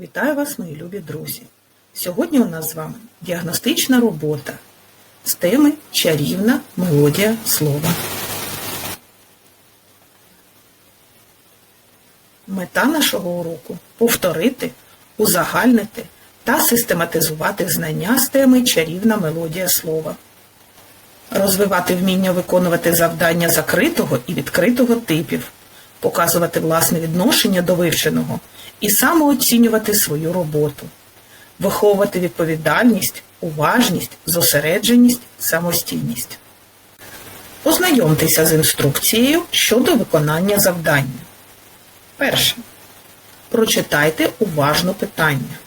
Вітаю вас, мої любі друзі! Сьогодні у нас з вами діагностична робота з теми Чарівна мелодія слова. Мета нашого уроку повторити, узагальнити та систематизувати знання з теми Чарівна мелодія слова. Розвивати вміння виконувати завдання закритого і відкритого типів, показувати власне відношення до вивченого і самооцінювати свою роботу, виховувати відповідальність, уважність, зосередженість, самостійність. Ознайомтеся з інструкцією щодо виконання завдання. Перше. Прочитайте уважно питання.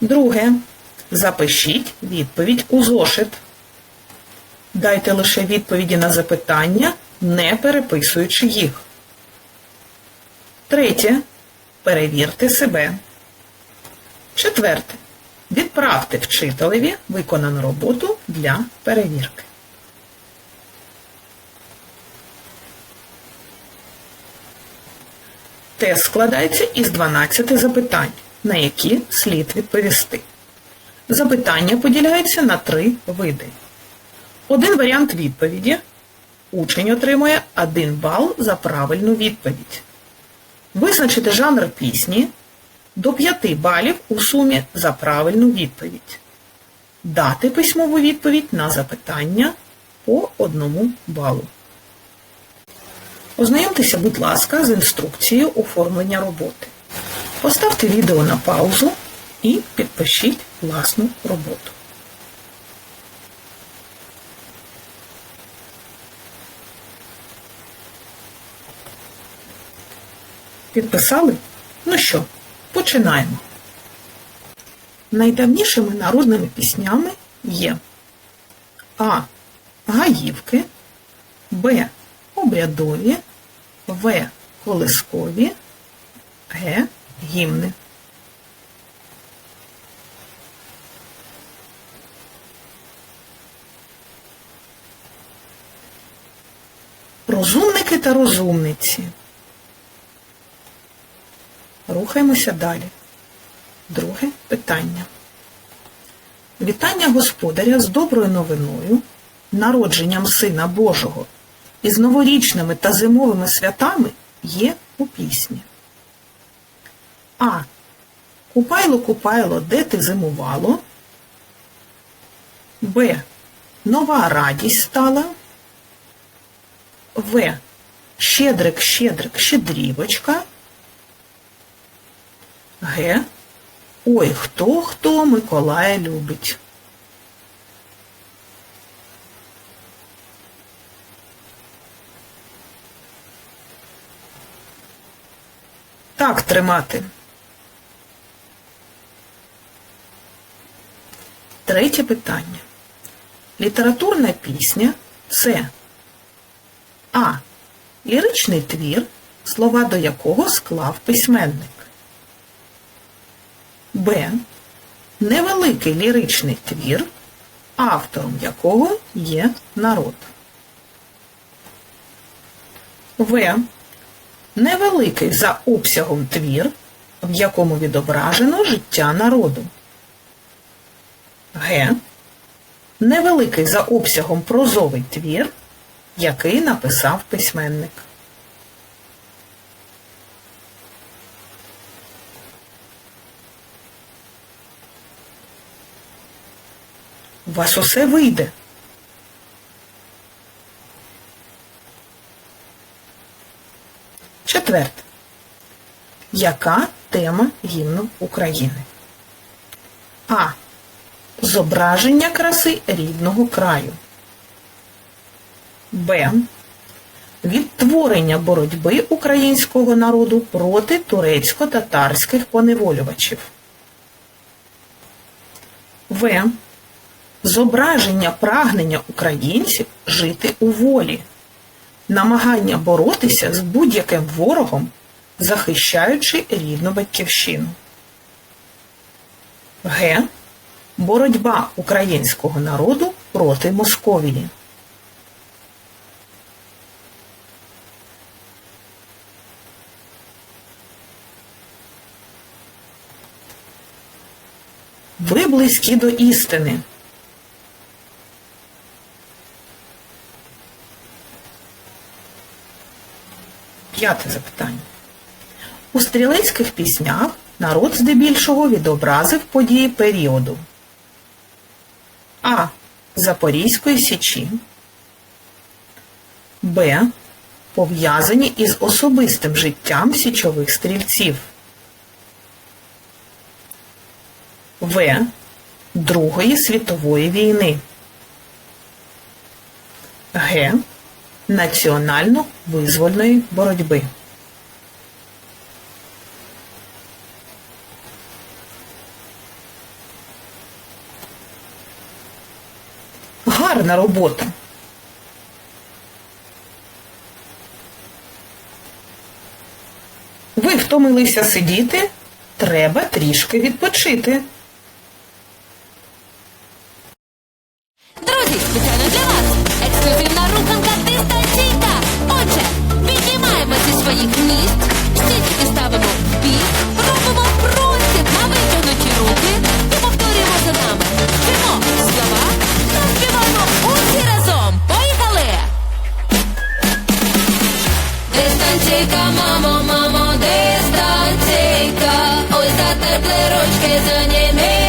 Друге. Запишіть відповідь у зошит. Дайте лише відповіді на запитання, не переписуючи їх. Третє. Перевірте себе. Четверте. Відправте вчителеві виконану роботу для перевірки. Тест складається із 12 запитань, на які слід відповісти. Запитання поділяються на три види. Один варіант відповіді. Учень отримує 1 бал за правильну відповідь. Визначити жанр пісні до 5 балів у сумі за правильну відповідь. Дати письмову відповідь на запитання по 1 балу. Ознайомтеся, будь ласка, з інструкцією оформлення роботи. Поставте відео на паузу і підпишіть власну роботу. Підписали? Ну що, починаємо. Найдавнішими народними піснями є А. Гаївки, Б. Обрядові, В. Колискові, Г. Гімни. Розумники та розумниці. Рухаємося далі. Друге питання. Вітання господаря з доброю новиною, народженням Сина Божого і з новорічними та зимовими святами є у пісні. А. Купайло, купайло, де ти зимувало? Б. Нова радість стала. В. Щедрик, щедрик, щедрівочка. Г. Ой, хто хто Миколая любить. Так тримати. Третє питання. Літературна пісня це А. Ліричний твір, слова до якого склав письменник. Б. Невеликий ліричний твір, автором якого є народ. В. Невеликий за обсягом твір, в якому відображено життя народу. Г. Невеликий за обсягом прозовий твір, який написав письменник. У вас усе вийде. Четверте. Яка тема гімну України? А. Зображення краси рідного краю. Б. Відтворення боротьби українського народу проти турецько-татарських поневолювачів. В зображення прагнення українців жити у волі, намагання боротися з будь-яким ворогом, захищаючи рідну батьківщину. Г. Боротьба українського народу проти Московії. Ви близькі до істини. П'яте запитання. У стрілецьких піснях народ здебільшого відобразив події періоду А. Запорізької січі. Б. Пов'язані із особистим життям січових стрільців. В. Другої світової війни. Г національно-визвольної боротьби. Гарна робота. Ви втомилися сидіти, треба трішки відпочити. своїх міст, всі тільки ставимо в бік, робимо простір на витягнуті руки і повторюємо за нами. Вчимо слова та співаємо усі разом. Поїхали! Дистанційка, мамо, мамо, дистанційка, ось за теплі ручки за ними.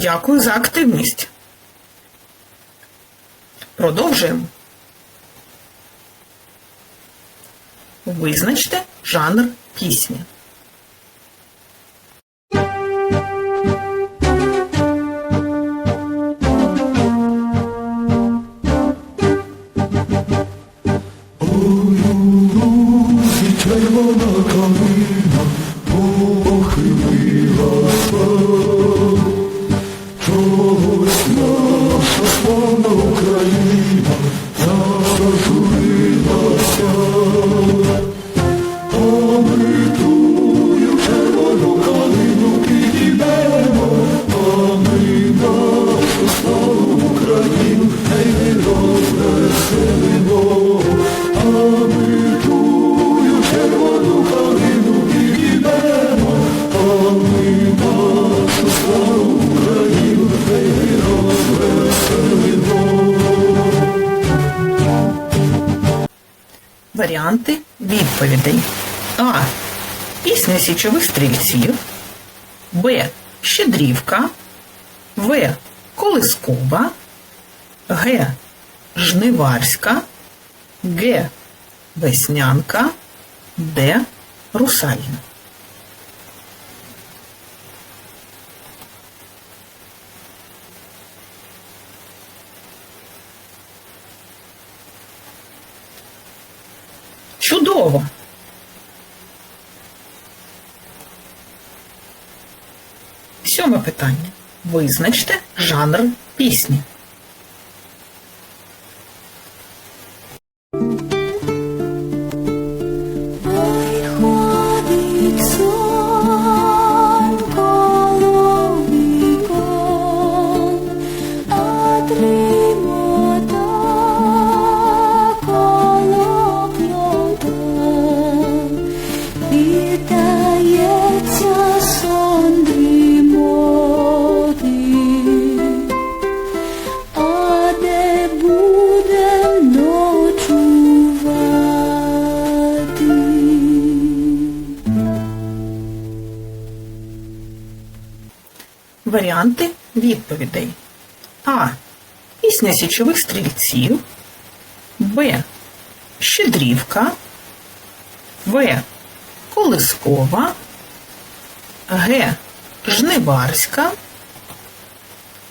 Дякую за активність. Продовжуємо. Визначте жанр пісні. Україна, я розурилася. Варіанти відповідей. А. Пісня січових стрільців. Б. Щедрівка. В. Колискова. Г. Жниварська. Г. Веснянка. Д. Русальна. Визначте жанр пісні. Пісня січових стрільців. Б. Щедрівка. В. Колискова. Г. Жниварська.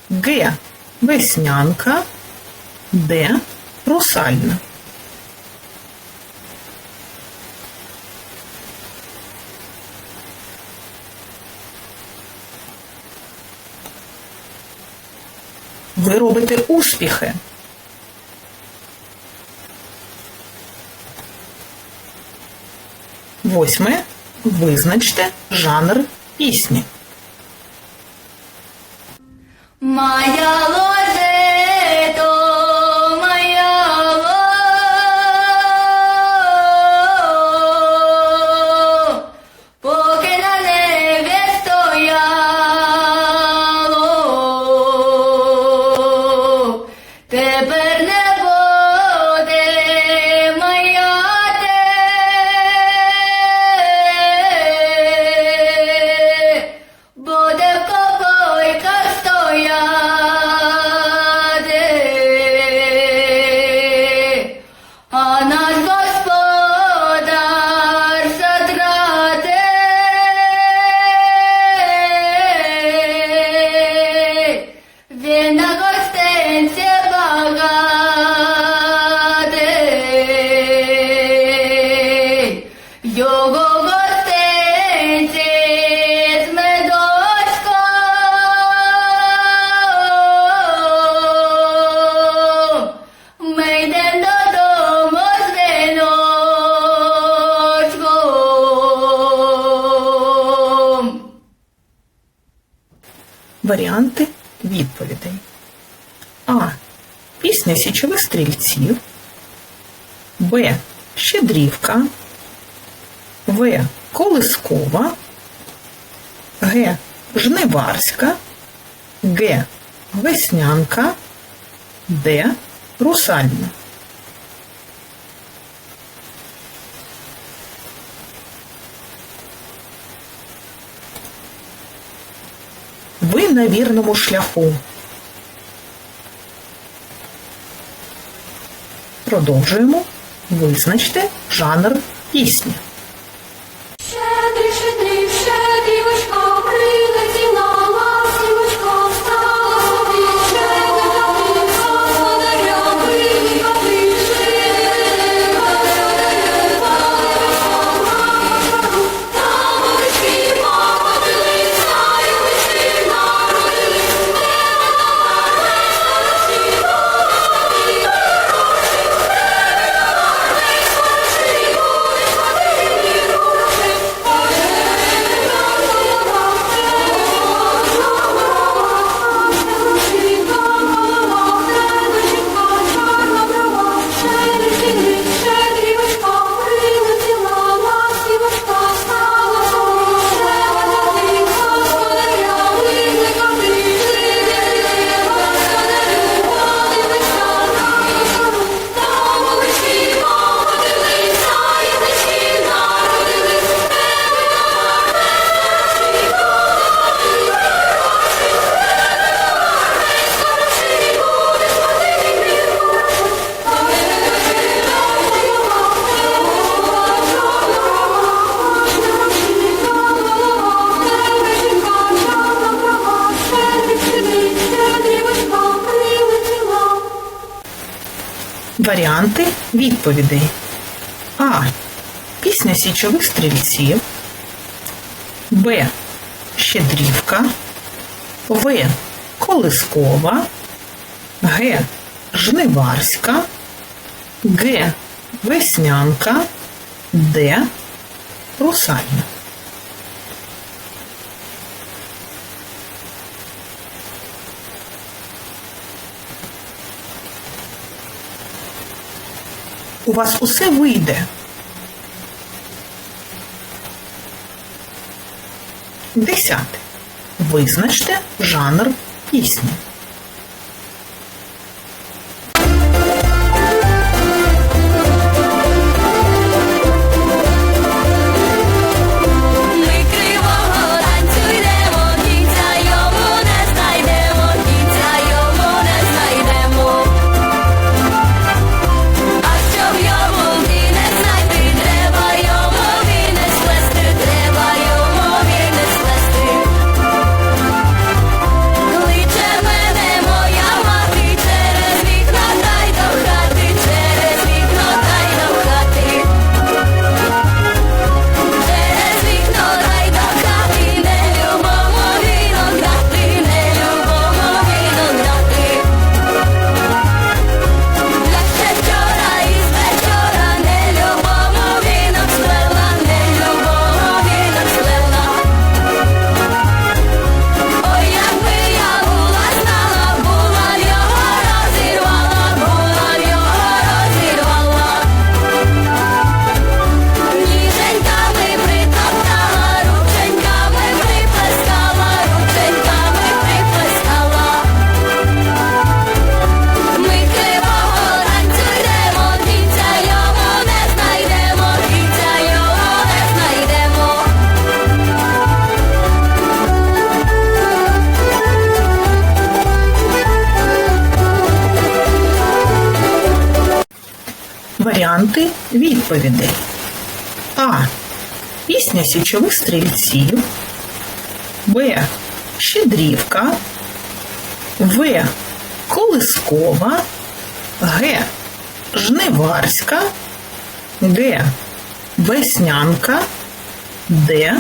Г. Веснянка. Д. Русальна. Ви робите успіхи. Восьме. Визначте жанр пісні. Моя стрільців. Б. Щедрівка. В. Колискова. Г. Жниварська. Г. Веснянка. Д. Русальна. Ви на вірному шляху. Продовжуємо. Визначте жанр пісні. Варіанти відповідей. А. Пісня січових стрільців. Б. Щедрівка. В. Колискова. Г. Жниварська. Г. Веснянка. Д. Русальна. У вас усе вийде. Десяте. Визначте жанр пісні. Варіанти відповідей. А. Пісня січових стрільців. Б. Щедрівка. В. Колискова. Г. Жниварська. Г. Веснянка. Д.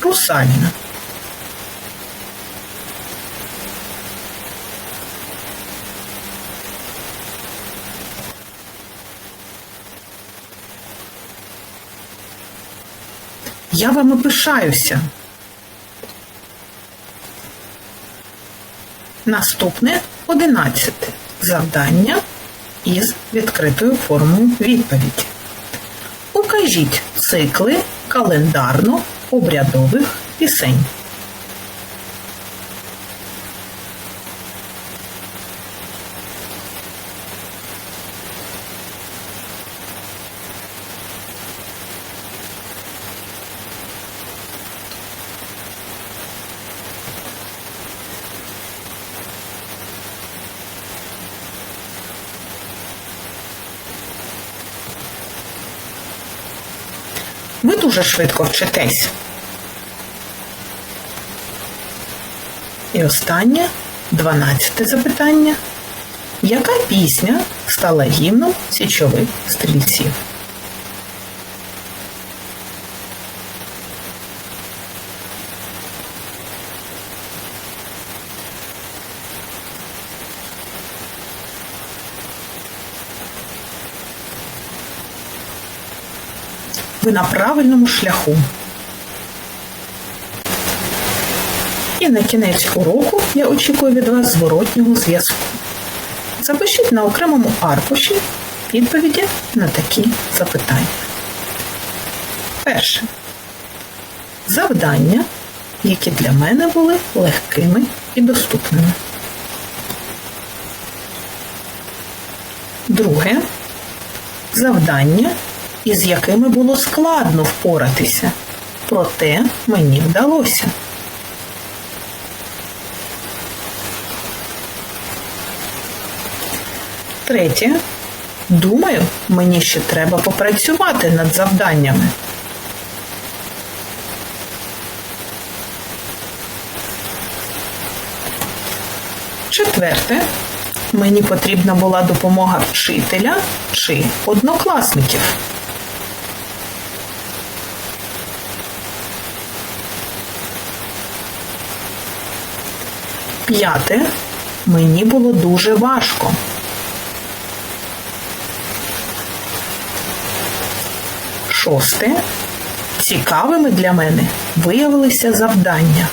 Русальна. Я вами пишаюся. Наступне одинадцяте завдання із відкритою формою відповіді. Укажіть цикли календарно-обрядових пісень. Дуже швидко вчитесь. І останнє, дванадцяте запитання. Яка пісня стала гімном січових стрільців? Ви на правильному шляху. І на кінець уроку я очікую від вас зворотнього зв'язку. Запишіть на окремому аркуші відповіді на такі запитання. Перше. Завдання, які для мене були легкими і доступними. Друге. Завдання, із якими було складно впоратися, проте мені вдалося. Третє. Думаю, мені ще треба попрацювати над завданнями. Четверте. Мені потрібна була допомога вчителя чи однокласників. П'яте. Мені було дуже важко. Шосте. Цікавими для мене виявилися завдання.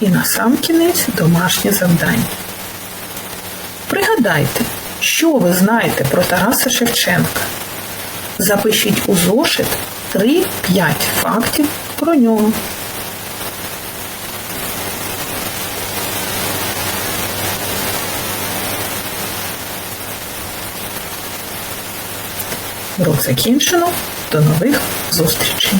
І на сам кінець домашнє завдання. Пригадайте, що ви знаєте про Тараса Шевченка. Запишіть у зошит 3-5 фактів про нього. Урок закінчено. До нових зустрічей!